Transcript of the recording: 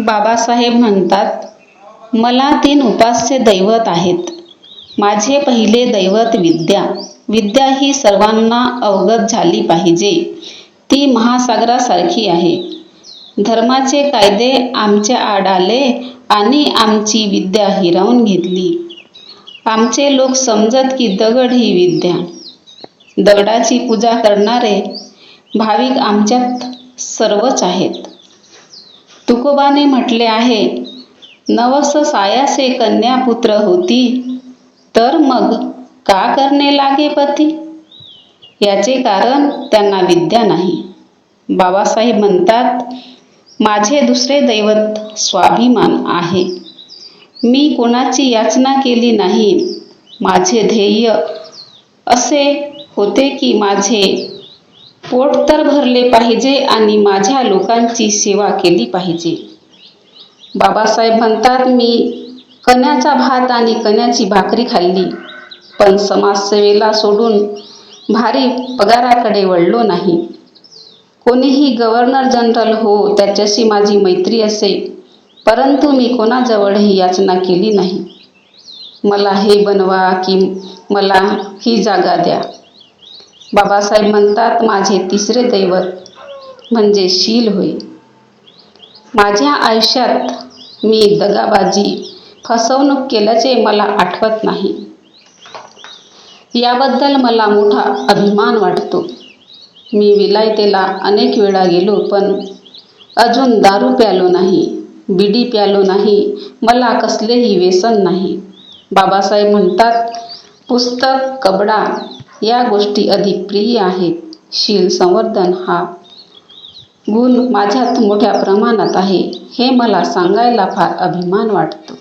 बाबासाहेब म्हणतात मला तीन उपास्य दैवत आहेत. माझे पहिले दैवत विद्या. विद्या ही सर्वांना अवगत झाली पाहिजे. ती महासागरासारखी आहे. धर्माचे कायदे आमच्या आड आले आणि आमची विद्या हिरावून घेतली. आमचे लोक समजत की दगड ही विद्या. दगडाची पूजा करणारे भाविक आमच्यात सर्वच आहेत. तुकोबाने म्हटले आहे नवस सायासे कन्या पुत्र होती तर मग का करणे लागे पती? याचे कारण त्यांना विद्या नाही. बाबासाहेब म्हणतात माझे दुसरे दैवत स्वाभिमान आहे. मी कोणाची याचना केली नाही. माझे ध्येय असे होते की माझे पोट तर भरले पाहिजे आणि माझ्या लोकांची सेवा केली पाहिजे. बाबासाहेब म्हणतात मी कण्याचा भात आणि कण्याची भाकरी खाल्ली पण समाजसेवेला सोडून भारी पगाराकडे वळलो नाही. कोणीही गव्हर्नर जनरल हो त्याच्याशी माझी मैत्री असे परंतु मी कोणाजवळही याचना केली नाही. मला हे बनवा की मला ही जागा द्या. बाबासाहेब म्हणतात माझे तिसरे दैवत म्हणजे शील होय. माझ्या आयुष्यात मी दगाबाजी फसवणूक केल्याचे मला आठवत नाही. याबद्दल मला मोठा अभिमान वाटतो. मी विलायतेला अनेक वेळा गेलो पण अजून दारू प्यालो नाही बिडी प्यालो नाही मला कसलेही व्यसन नाही. बाबासाहेब म्हणतात पुस्तक कबडा या गोष्टी अधिक प्रिय आहेत. शील संवर्धन हा गुण माझ्यात मोठ्या प्रमाणात आहे. हे मला सांगायला फार अभिमान वाटतो.